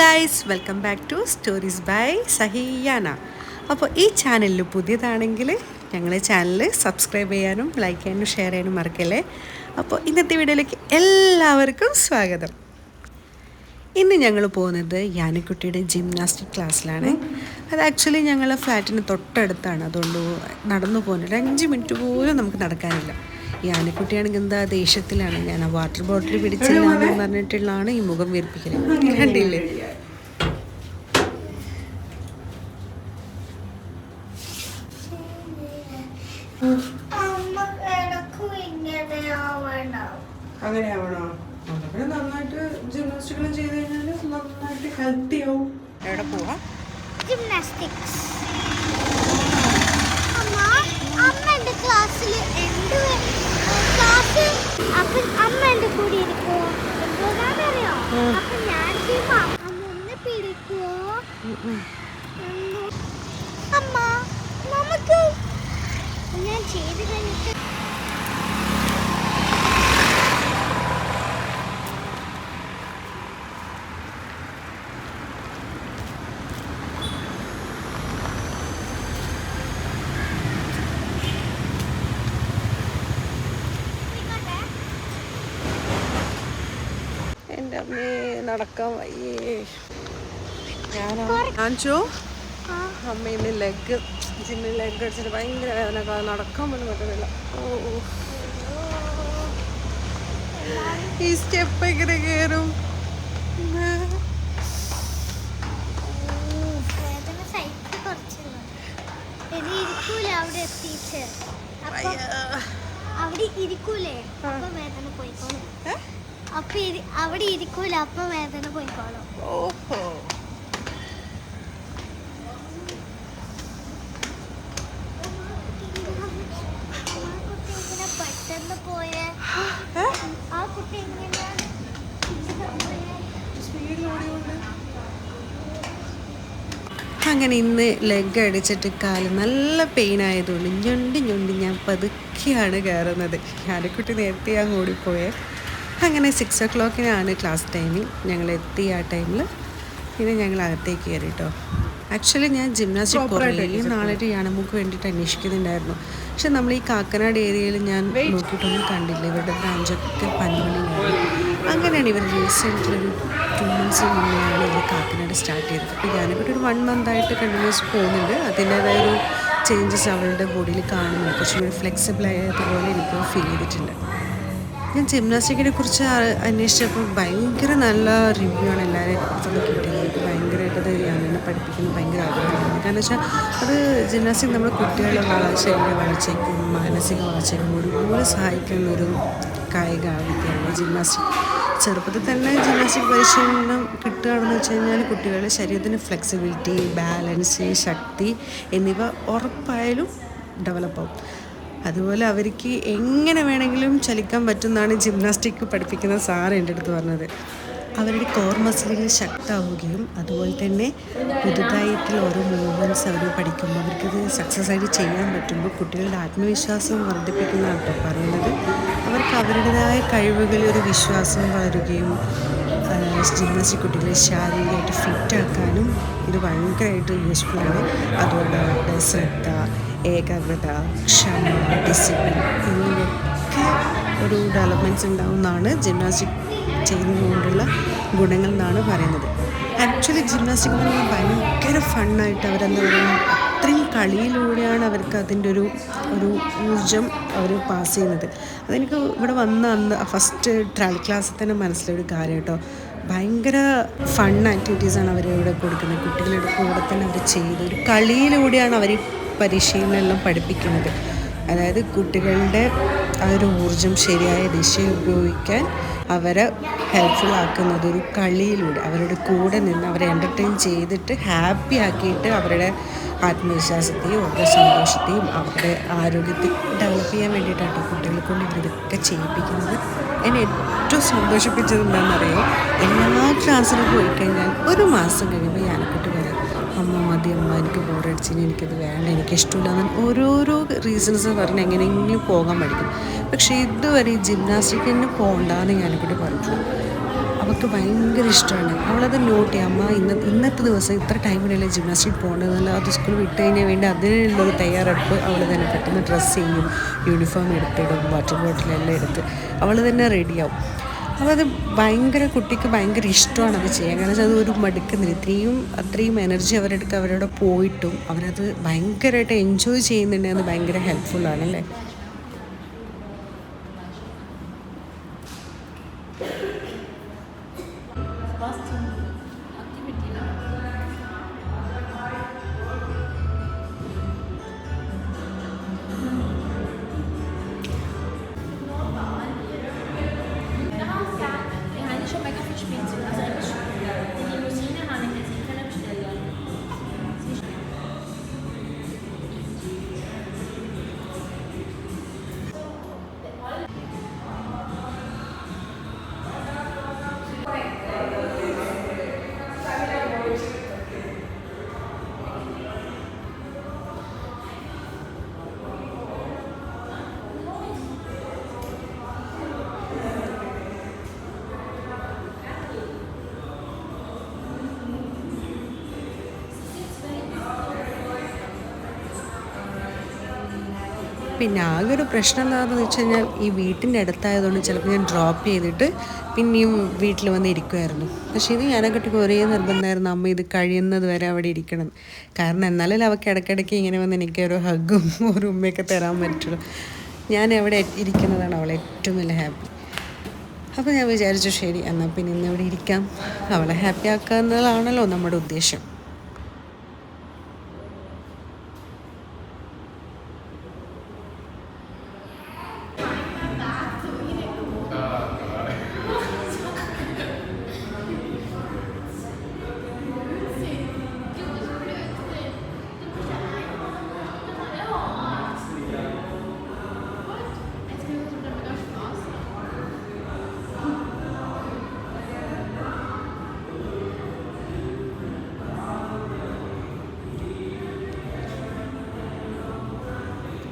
Guys welcome back to stories by Sahiyana അപ്പോൾ ഈ ചാനലിൽ പുതിയതാണെങ്കിൽ ഞങ്ങളെ ചാനൽ സബ്സ്ക്രൈബ് ചെയ്യാനും ലൈക്ക് ചെയ്യാനും ഷെയർ ചെയ്യാനും മറക്കല്ലേ? അപ്പോൾ ഇന്നത്തെ വീഡിയോയിലേക്ക് എല്ലാവർക്കും സ്വാഗതം. ഇന്ന് ഞങ്ങൾ പോകുന്നത് യാനിക്കുട്ടിയുടെ ജിംനാസ്റ്റിക് ക്ലാസ്സിലാണ് അത് ആക്ച്വലി ഞങ്ങൾ ഫ്ലാറ്റിന് തൊട്ടടുത്താണ്. അതുകൊണ്ട് നടന്നു പോകുന്നത് ഒരു അഞ്ച് മിനിറ്റ് പോലും നമുക്ക് നടക്കാനില്ല. ഈ ആനക്കുട്ടിയാണെങ്കിൽ എന്താ ദേഷ്യത്തിലാണ്. ഞാൻ ആ വാട്ടർ ബോട്ടിൽ പിടിച്ചില്ല എന്ന് പറഞ്ഞിട്ടുള്ളതാണ് ഈ മുഖം വീർപ്പിക്കൽ കണ്ടില്ലേ? എവിടെ പോവാ? ജിംനാസ്റ്റിക്സ് അമ്മ അമ്മ എന്റെ ക്ലാസ്സിൽ എന്ത് ക്ലാസ് അപ്പം അമ്മ എന്റെ കൂടെ ഇരിക്കുമോ എന്താണെന്നറിയോ അപ്പം ഞാൻ അമ്മ ഒന്ന് പിടിക്കുമോ അമ്മ നമുക്ക് ഞാൻ ചെയ്ത് കഴിഞ്ഞിട്ട് എന്റെ അമ്മേ നടക്കാൻ വയ്യേ. ഞാനോ ആ, അമ്മ ഇന്ന് ലെഗ് ജിമ്മിൽ ലെഗ് അടിച്ചിട്ട് ഭയങ്കര വേദന നടക്കാൻ പോലും പറ്റുന്നില്ല ഓ. ഈ സ്റ്റെപ്പ് എങ്ങനെ കയറും അവിടെ ഇരിക്കൂലേ? അപ്പൊ വേദന പോയിക്കോളും. അപ്പൊ അവിടെ ഇരിക്കൂല അപ്പൊ വേദന പോയിക്കോളും. ഓഹോ. പെട്ടെന്ന് പോയേ. ആ കുട്ടി എങ്ങനെയാണ് അങ്ങനെ ഇന്ന് ലെഗ് അടിച്ചിട്ട് കാൽ നല്ല പെയിൻ ആയതുകൊണ്ട് ഞൊണ്ടി ഞൊണ്ടി ഞാൻ പതുക്കെയാണ് കയറുന്നത് ഞാനക്കുട്ടി നേരത്തെ അങ്ങ് ഓടിപ്പോയേ. അങ്ങനെ സിക്സ് ഒ ക്ലോക്കിനാണ് ക്ലാസ് ടൈമിങ് ഞങ്ങൾ എത്തി ആ ടൈമിൽ പിന്നെ ഞങ്ങൾ അകത്തേക്ക് കയറി കേട്ടോ ആക്ച്വലി ഞാൻ ജിംനാസ്റ്റിക് കുറേ നാളായിട്ട് യാണമുക്ക് വേണ്ടിയിട്ട് അന്വേഷിക്കുന്നുണ്ടായിരുന്നു. പക്ഷെ നമ്മൾ ഈ കാക്കനാട് ഏരിയയിൽ ഞാൻ നോക്കിയിട്ടൊന്നും കണ്ടില്ല. ഇവരുടെ ബ്രാഞ്ചൊക്കെ പനവള്ളിയിലായിരുന്നു അങ്ങനെയാണ് ഇവർ റീസെന്റ് ഒരു ടു മന്ത്സ് മുന്നെയാണ് ഇവർ കാക്കനാട് സ്റ്റാർട്ട് ചെയ്തത്. അപ്പോൾ ഞാനിവിടെ ഒരു വൺ മന്ത് ആയിട്ട് കണ്ടിന്യൂസ് പോകുന്നുണ്ട്. അതിന്റേതായ ഒരു ചേഞ്ചസ് അവളുടെ ബോഡിയിൽ കാണുന്നുണ്ട്. കുറച്ചും കൂടി ഫ്ലെക്സിബിൾ ആയതുപോലെ എനിക്ക് ഫീൽ ചെയ്തിട്ടുണ്ട്. ഞാൻ ജിംനാസ്റ്റിക്കിനെ കുറിച്ച് അന്വേഷിച്ചപ്പോൾ ഭയങ്കര നല്ല റിവ്യൂ ആണ് എല്ലാവരെയും കുറിച്ചൊക്കെ കിട്ടിയത്. ഭയങ്കരമായിട്ട് അത് ഞാനെന്നെ പഠിപ്പിക്കുന്നത് ഭയങ്കര ആഗ്രഹമാണ്. കാരണം വെച്ചാൽ അത് ജിംനാസ്റ്റിക് നമ്മുടെ കുട്ടികളുടെ വളർച്ചയുടെ വളർച്ചയ്ക്കും മാനസിക വളർച്ചയ്ക്കും ഒരുപോലെ സഹായിക്കുന്ന ഒരു കായിക വിദ്യയാണ് ജിംനാസ്റ്റിക് ചെറുപ്പത്തിൽ തന്നെ ജിംനാസ്റ്റിക് പരിശീലനം കിട്ടുകയാണെന്ന് വെച്ച് കഴിഞ്ഞാൽ കുട്ടികളുടെ ശരീരത്തിന് ഫ്ലെക്സിബിലിറ്റി ബാലൻസ് ശക്തി എന്നിവ ഉറപ്പായാലും ഡെവലപ്പാവും അതുപോലെ അവർക്ക് എങ്ങനെ വേണമെങ്കിലും ചലിക്കാൻ പറ്റുന്നതാണ് ജിംനാസ്റ്റിക് പഠിപ്പിക്കുന്ന സാർ എന്റെ അടുത്ത് പറഞ്ഞത്. അവരുടെ കോർ മസിലുകൾ ശക്തമാവുകയും അതുപോലെ തന്നെ പുതുതായിട്ടുള്ള ഓരോ മൂവ്മെന്റ്സ് അവർ പഠിക്കുമ്പോൾ അവർക്കിത് സക്സസ് ആയിട്ട് ചെയ്യാൻ പറ്റുമ്പോൾ കുട്ടികളുടെ ആത്മവിശ്വാസം വർദ്ധിപ്പിക്കുന്നതാണ് പറയുന്നത്. അവർക്ക് അവരുടേതായ കഴിവുകളിൽ ഒരു വിശ്വാസം വളരുകയും ജിംനാസ്റ്റിക് കുട്ടികളെ ശാരീരികമായിട്ട് ഫിറ്റാക്കാനും ഇത് ഭയങ്കരമായിട്ട് യൂസ്ഫുള്ളാണ് അതുകൊണ്ട് അവരുടെ ശ്രദ്ധ ഏകാഗ്രത ക്ഷമ ഡിസിപ്ലിൻ എന്നിവയൊക്കെ ഒരു ഡെവലപ്മെന്റ്സ് ഉണ്ടാവുമെന്നാണ് ജിംനാസ്റ്റിക് ചെയ്യുന്നതുകൊണ്ടുള്ള ഗുണങ്ങൾ എന്നാണ് പറയുന്നത്. ആക്ച്വലി ജിംനാസ്റ്റിക് എന്ന് പറഞ്ഞാൽ ഭയങ്കര ഫണ്ണായിട്ട് അവരെന്താ പറയുക അത്രയും കളിയിലൂടെയാണ് അവർക്ക് അതിന്റെ ഒരു ഒരു ഊർജം അവർ പാസ് ചെയ്യുന്നത്. അതെനിക്ക് ഇവിടെ വന്ന അന്ന് ഫസ്റ്റ് ട്രയൽ ക്ലാസ്സിൽ തന്നെ മനസ്സിലൊരു കാര്യം കേട്ടോ ഭയങ്കര ഫൺ ആക്ടിവിറ്റീസാണ് അവർ ഇവിടെ കൊടുക്കുന്നത്. കുട്ടികളുടെ കൂടെ തന്നെ അവർ ചെയ്ത് ഒരു കളിയിലൂടെയാണ് അവർ പരിശീലനമെല്ലാം പഠിപ്പിക്കുന്നത്. അതായത് കുട്ടികളുടെ ആ ഒരു ഊർജം ശരിയായ ദിശയിൽ ഉപയോഗിക്കാൻ അവരെ ഹെൽപ്ഫുൾ ആക്കുന്നത് ഒരു കളിയിലൂടെ. അവരുടെ കൂടെ നിന്ന് അവരെ എന്റർടൈൻ ചെയ്തിട്ട് ഹാപ്പി ആക്കിയിട്ട് അവരുടെ ആത്മവിശ്വാസത്തെയും അവരുടെ സന്തോഷത്തെയും അവരുടെ ആരോഗ്യത്തെ ഡെവലപ്പ് ചെയ്യാൻ വേണ്ടിയിട്ടാണ് കുട്ടികളെ കൊണ്ട് ഇതൊക്കെ ചെയ്യിപ്പിക്കുന്നത്. എന്നെ ഏറ്റവും സന്തോഷിപ്പിച്ചത് എല്ലാ ക്ലാസ്സിലും പോയി കഴിഞ്ഞാൽ ഒരു മാസം കഴിയുമ്പോൾ ഞാനെക്കുട്ടി വരാം. അമ്മ മതി അമ്മ എനിക്ക് ബോറടിച്ചിനി എനിക്കത് വേണ്ട എനിക്ക് ഇഷ്ടമില്ല എന്ന് ഓരോരോ റീസൺസ് പറഞ്ഞ് എങ്ങനെയെങ്കിലും പോകാൻ പഠിക്കും. പക്ഷേ ഇതുവരെ ഈ ജിംനാസ്റ്റിക്കിന് പോകണ്ടെന്ന് ഞാനിവിടെ പറഞ്ഞു അവൾക്ക് ഭയങ്കര ഇഷ്ടമാണ്. അവളത് നോട്ട് ചെയ്യാം. അമ്മ ഇന്ന ഇന്നത്തെ ദിവസം ഇത്ര ടൈമിനല്ലേ ജിംനാസ്റ്റിക് പോകേണ്ടതല്ല അത് സ്കൂൾ വിട്ട് കഴിഞ്ഞാൽ വേണ്ടി. അതിനുള്ളൊരു തയ്യാറെടുപ്പ് അവൾ തന്നെ പെട്ടെന്ന് ഡ്രസ്സ് ചെയ്യും യൂണിഫോം എടുത്തിടും വാട്ടർ ബോട്ടിലെല്ലാം എടുത്ത് അവൾ തന്നെ റെഡിയാവും അപ്പോൾ അത് ഭയങ്കര കുട്ടിക്ക് ഭയങ്കര ഇഷ്ടമാണ് അത് ചെയ്യാൻ. കാരണം അത് ഒരു മടുക്കുന്നില്ല. ഇത്രയും അത്രയും എനർജി അവരെടുക്കുക അവരവിടെ പോയിട്ടും അവരത് ഭയങ്കരമായിട്ട് എൻജോയ് ചെയ്യുന്നുണ്ടെങ്കിൽ അത് ഭയങ്കര ഹെൽപ്ഫുള്ളാണ് അല്ലേ പിന്നെ ആകെ ഒരു പ്രശ്നം എന്താണെന്ന് വെച്ച് കഴിഞ്ഞാൽ ഈ വീട്ടിന്റെ അടുത്തായതുകൊണ്ട് ചിലപ്പോൾ ഞാൻ ഡ്രോപ്പ് ചെയ്തിട്ട് പിന്നെയും വീട്ടിൽ വന്ന് ഇരിക്കുമായിരുന്നു പക്ഷേ ഇത് ഞാനൊക്കെ ഒരേ നിർബന്ധമായിരുന്നു അമ്മ ഇത് കഴിയുന്നത് വരെ അവിടെ ഇരിക്കണം. കാരണം എന്നാലും അവൾക്ക് ഇടയ്ക്കിടയ്ക്ക് ഇങ്ങനെ വന്ന് എനിക്ക് ഒരു ഹഗ്ഗും ഒരു ഉമ്മയൊക്കെ തരാൻ പറ്റുള്ളൂ. ഞാൻ എവിടെ ഇരിക്കുന്നതാണ് അവളെ ഏറ്റവും വലിയ ഹാപ്പി അപ്പോൾ ഞാൻ വിചാരിച്ചു ശരി എന്നാൽ പിന്നെ ഇന്ന് ഇവിടെ ഇരിക്കാം? അവളെ ഹാപ്പി ആക്കുക നമ്മുടെ ഉദ്ദേശം.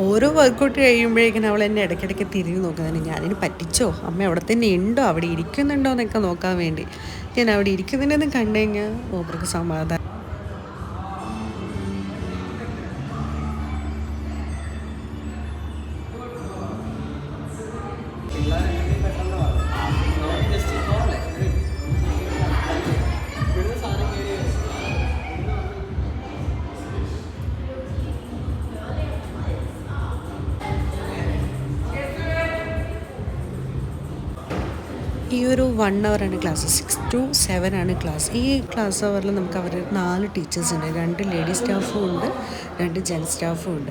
ഓരോ വർക്കൗട്ട് കഴിയുമ്പോഴേക്കും അവൾ എന്നെ ഇടയ്ക്കിടയ്ക്ക് തിരിഞ്ഞു നോക്കുന്നതിന് ഞാനിന് പറ്റിച്ചോ? അമ്മ അവിടെ തന്നെ ഉണ്ടോ? അവിടെ ഇരിക്കുന്നുണ്ടോ എന്നൊക്കെ നോക്കാൻ വേണ്ടി. ഞാൻ അവിടെ ഇരിക്കുന്നുണ്ടെന്ന് കണ്ടു കഴിഞ്ഞാൽ ഓപ്പർക്ക് സമാധാനം. ഒരു വൺ ആണ് ക്ലാസ് സിക്സ് ടു സെവൻ ആണ് ക്ലാസ് ഈ ക്ലാസ് അവറിൽ നമുക്ക് അവർ നാല് ടീച്ചേഴ്സ് ഉണ്ട്. രണ്ട് ലേഡി സ്റ്റാഫും ഉണ്ട്. രണ്ട് ജെൻ സ്റ്റാഫും ഉണ്ട്.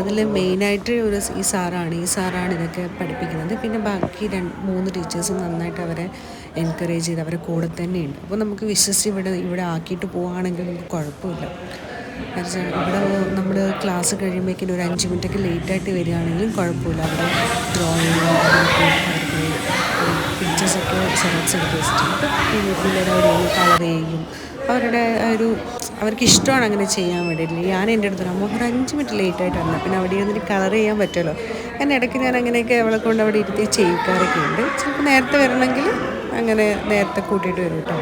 അതിൽ മെയിനായിട്ട് ഒരു ഈ സാറാണ്. ഈ സാറാണ് ഇതൊക്കെ പഠിപ്പിക്കുന്നത്. പിന്നെ ബാക്കി രണ്ട് മൂന്ന് ടീച്ചേഴ്സ് നന്നായിട്ട് അവരെ എൻകറേജ് ചെയ്ത് അവരെ കൂടെ തന്നെയുണ്ട് അപ്പോൾ നമുക്ക് വിശ്വസിച്ച് ഇവിടെ ഇവിടെ ആക്കിയിട്ട് പോവുകയാണെങ്കിൽ നമുക്ക് കുഴപ്പമില്ല. ഇവിടെ നമ്മൾ ക്ലാസ് കഴിയുമ്പോഴേക്കും ഒരു അഞ്ച് മിനിറ്റൊക്കെ ലേറ്റായിട്ട് വരികയാണെങ്കിലും കുഴപ്പമില്ല. അവിടെ ഡ്രോയിങ് പിക്ചേഴ്സൊക്കെ സെലക്ട് എടുത്ത് വെച്ചിട്ടുണ്ട് അവിടെ കളർ ചെയ്യും. അവരുടെ ഒരു അവർക്ക് ഇഷ്ടമാണ് അങ്ങനെ ചെയ്യാൻ വേണ്ടിയിട്ട്. ഞാൻ എന്റെ അടുത്ത് അമ്മ ഒരു അഞ്ച് മിനിറ്റ് ലേറ്റ് ആയിട്ടാണ് പിന്നെ അവിടെ ഇരുന്നിട്ട് കളർ ചെയ്യാൻ പറ്റുമല്ലോ? അങ്ങനെ ഇടയ്ക്ക് ഞാൻ അങ്ങനെയൊക്കെ അവളെ കൊണ്ട് അവിടെ ഇരുത്തി ചെയ്യിക്കാറൊക്കെ ഉണ്ട്. ചിലപ്പോൾ നേരത്തെ വരണമെങ്കിൽ അങ്ങനെ നേരത്തെ കൂട്ടിയിട്ട് വരും കേട്ടോ.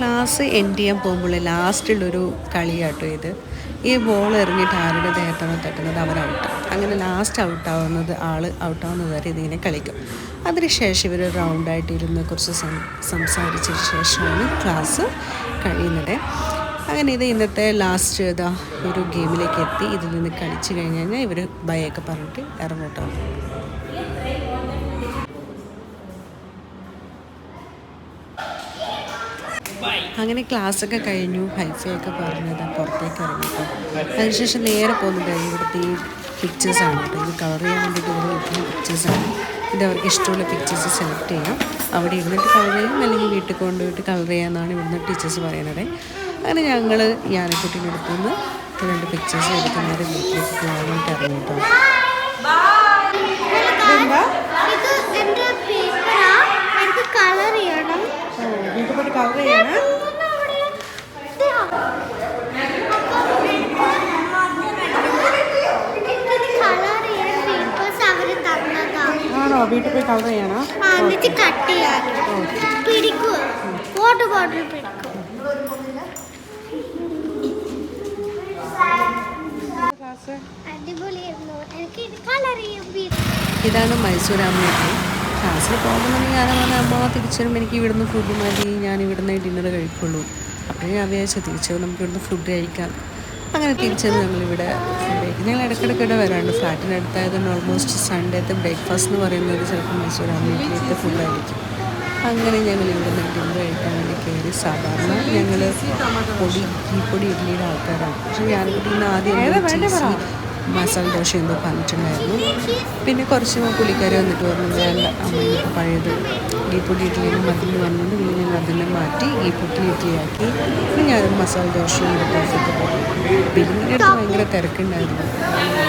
ക്ലാസ് എൻഡ് ചെയ്യാൻ പോകുമ്പോൾ ലാസ്റ്റുള്ളൊരു കളിയാട്ടോ ഇത്. ഈ ബോൾ എറിഞ്ഞിട്ട് ആരുടെ ദേഹത്താണ് തട്ടുന്നത്? അവർ ഔട്ട് അങ്ങനെ ലാസ്റ്റ് ഔട്ടാവുന്നത് ആൾ ഔട്ടാവുന്നത് വരെ ഇതിങ്ങനെ കളിക്കും. അതിനുശേഷം ഇവർ റൗണ്ടായിട്ട് ഇരുന്ന് കുറച്ച് സം സംസാരിച്ചതിന് ശേഷമാണ് ക്ലാസ് കഴിയുന്നത്. അങ്ങനെ ഇത് ഇന്നത്തെ ലാസ്റ്റ് ഇതാ ഒരു ഗെയിമിലേക്ക് എത്തി. ഇതിൽ നിന്ന് കളിച്ച് കഴിഞ്ഞ് കഴിഞ്ഞാൽ ഇവർ ബൈ ഒക്കെ പറഞ്ഞിട്ട് ഇറങ്ങോട്ടോ അങ്ങനെ ക്ലാസ്സൊക്കെ കഴിഞ്ഞു ഹൈഫൈ ഒക്കെ പറഞ്ഞത് പുറത്തേക്ക് ഇറങ്ങിയിട്ട് അതിനുശേഷം നേരെ പോകുന്നത് ഇവിടുത്തെ ഈ പിക്ചേഴ്സാണ് കേട്ടോ. ഇത് കളർ ചെയ്യാൻ വേണ്ടിയിട്ട് ഇവിടെ വെക്കുന്ന പിക്ചേഴ്സാണ് ഇത് അവർക്ക് ഇഷ്ടമുള്ള പിക്ചേഴ്സ് സെലക്ട് ചെയ്യാം അവിടെ ഇരുന്നിട്ട് കളർ ചെയ്യാം അല്ലെങ്കിൽ വീട്ടിൽ കൊണ്ടുപോയിട്ട് കളർ ചെയ്യാമെന്നാണ് ഇവിടുന്ന് ടീച്ചേഴ്സ് പറയുന്നത്. അങ്ങനെ ഞങ്ങൾ യാനക്കുട്ടീന്റെ അടുത്തു നിന്ന് രണ്ട് പിക്ചേഴ്സ് എടുത്ത് നേരെ വീട്ടിലേക്ക് പോകാനായിട്ട് ഇറങ്ങി കേട്ടോ. എന്താ കളർ ചെയ്യണം. തന്നതാ ആണോ? വീട്ടിൽ പോയി കളർ ചെയ്യണോ? കട്ട് ചെയ്യാൻ പിടിക്കുക വാട്ടർ ബോട്ടിൽ പിടിക്കും. ഇതാണ് അമ്മയൊക്കെ ക്ലാസ്സിൽ പോകുമ്പോൾ ഞാൻ പറഞ്ഞ അമ്മ തിരിച്ചു വരുമ്പോൾ എനിക്ക് ഇവിടുന്ന് ഫുഡ് മതി ഞാൻ ഇവിടുന്ന് ഡിന്നർ കഴിക്കുള്ളൂ. അപ്പോൾ ഞാൻ വിചാരിച്ചു തിരിച്ചു നമുക്ക് ഇവിടുന്ന് ഫുഡ് കഴിക്കാം. അങ്ങനെ തിരിച്ചത് ഞങ്ങളിവിടെ ഫുഡ് കഴിക്കും. ഞങ്ങൾ ഇടയ്ക്കിടയ്ക്ക് ഇവിടെ വരാറുണ്ട്. ഫ്ലാറ്റിനടുത്തായതുകൊണ്ട് ഓൾമോസ്റ്റ് സൺഡേത്തെ ബ്രേക്ക്ഫാസ്റ്റ് എന്ന് പറയുന്നത് ചിലപ്പോൾ മൈസൂർ ഫുഡ് ഫുഡായിരിക്കും അങ്ങനെ ഞങ്ങൾ ഇവിടെ ഡിന്നർ കഴിക്കാൻ വേണ്ടി കയറി. സാധാരണ ഞങ്ങൾ പൊടി ഈ പൊടി ഇഡ്ഡലിയുടെ ആൾക്കാരാണ്. പക്ഷേ ഞാൻ ഇന്ന് ആദ്യം മസാല ദോശ എന്തോ പറഞ്ഞിട്ടുണ്ടായിരുന്നു. പിന്നെ കുറച്ച് പുള്ളിക്കാർ വന്നിട്ട് പറഞ്ഞു വേണ്ട അമ്മ പഴയത് ഈ പൊട്ടി ഇഡ്ഡലിന് മതിൽ വന്നുകൊണ്ട് പിന്നെ ഞങ്ങൾ അതിനെ മാറ്റി ഈ പൊട്ടി ഇഡ്ഡലിയാക്കി. പിന്നെ ഞാൻ മസാല ദോശയും ഒരു പോകും പോയി അടുത്ത് ഭയങ്കര തിരക്കുണ്ടായിരുന്നു.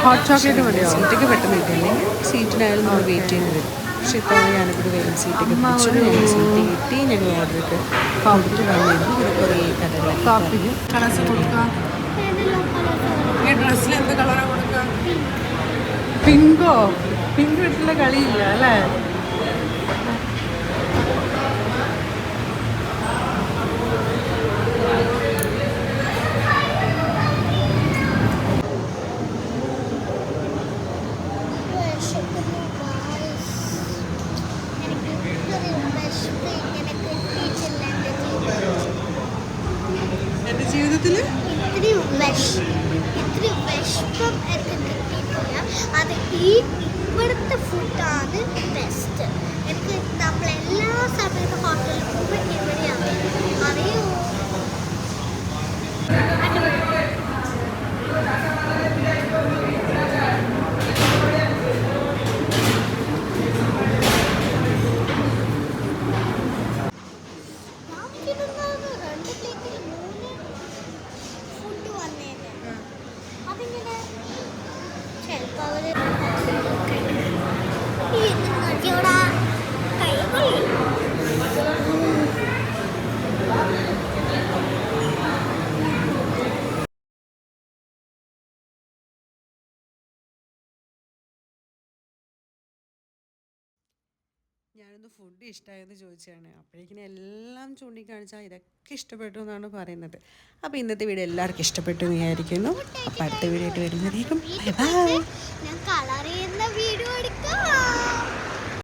ഹോട്ട് ചോക്ലേറ്റ് മതിയോ സീറ്റൊക്കെ പെട്ടെന്ന് കിട്ടിയില്ലെങ്കിൽ സീറ്റിനായാലും നമ്മൾ വെയിറ്റ് ചെയ്യേണ്ടി വരും. പക്ഷെ ഇത്തവണ ഞാനിവിടെ വേഗം സീറ്റൊക്കെ പിടിച്ചു. ഞങ്ങൾ സീറ്റ് കിട്ടി ഞങ്ങൾ ഓർഡർ ഇട്ട് കൊടുത്തിട്ട് വന്നിരുന്നു. ഇവിടെ കുറേ കഥകളൊക്കെ ആണ്? ഡ്രസ്സിൽ എന്ത് കളറാണ് പിങ്കോ പിങ്ക് വീട്ടിലെ കളിയില്ല അല്ലേ വിശക്കുന്നു, guys. എനിക്ക് ഇത്രയും വിശപ്പ് ഇങ്ങനെ കിട്ടിയിട്ടില്ല എന്റെ ജീവിതത്തിൽ. എന്റെ ജീവിതത്തിൽ ഇത്രയും വിശ- ഇത്രയും വിശപ്പം എനിക്ക് കിട്ടിയിട്ടില്ല അത് ഈ ഇവിടുത്തെ ഫുഡാണ് ബെസ്റ്റ് എനിക്ക് നമ്മൾ എല്ലാ സമയത്തും ഹോട്ടലിൽ പോകുമ്പോൾ ഇവിടെയാണ് അറിയോ നമുക്കിടുന്നത് രണ്ട് പ്ലേറ്റിൽ മൂന്ന് ഫുഡ് വന്നേനെ അതിങ്ങനെ ചിലപ്പോൾ അവർ ഇത് നോക്കിയോടാ കൈകൾ ഞാനൊന്ന് ഫുഡ് ഇഷ്ടമായെന്ന് ചോദിച്ചതാണ്. അപ്പോഴേക്കിനും എല്ലാം ചൂണ്ടിക്കാണിച്ചാൽ ഇതൊക്കെ ഇഷ്ടപ്പെട്ടു എന്നാണ് പറയുന്നത്. അപ്പോൾ ഇന്നത്തെ വീഡിയോ എല്ലാവർക്കും ഇഷ്ടപ്പെട്ടു വിചാരിക്കുന്നു. അപ്പോൾ അടുത്ത വീഡിയോ ആയിട്ട് വരുമ്പോഴേക്കും ബൈ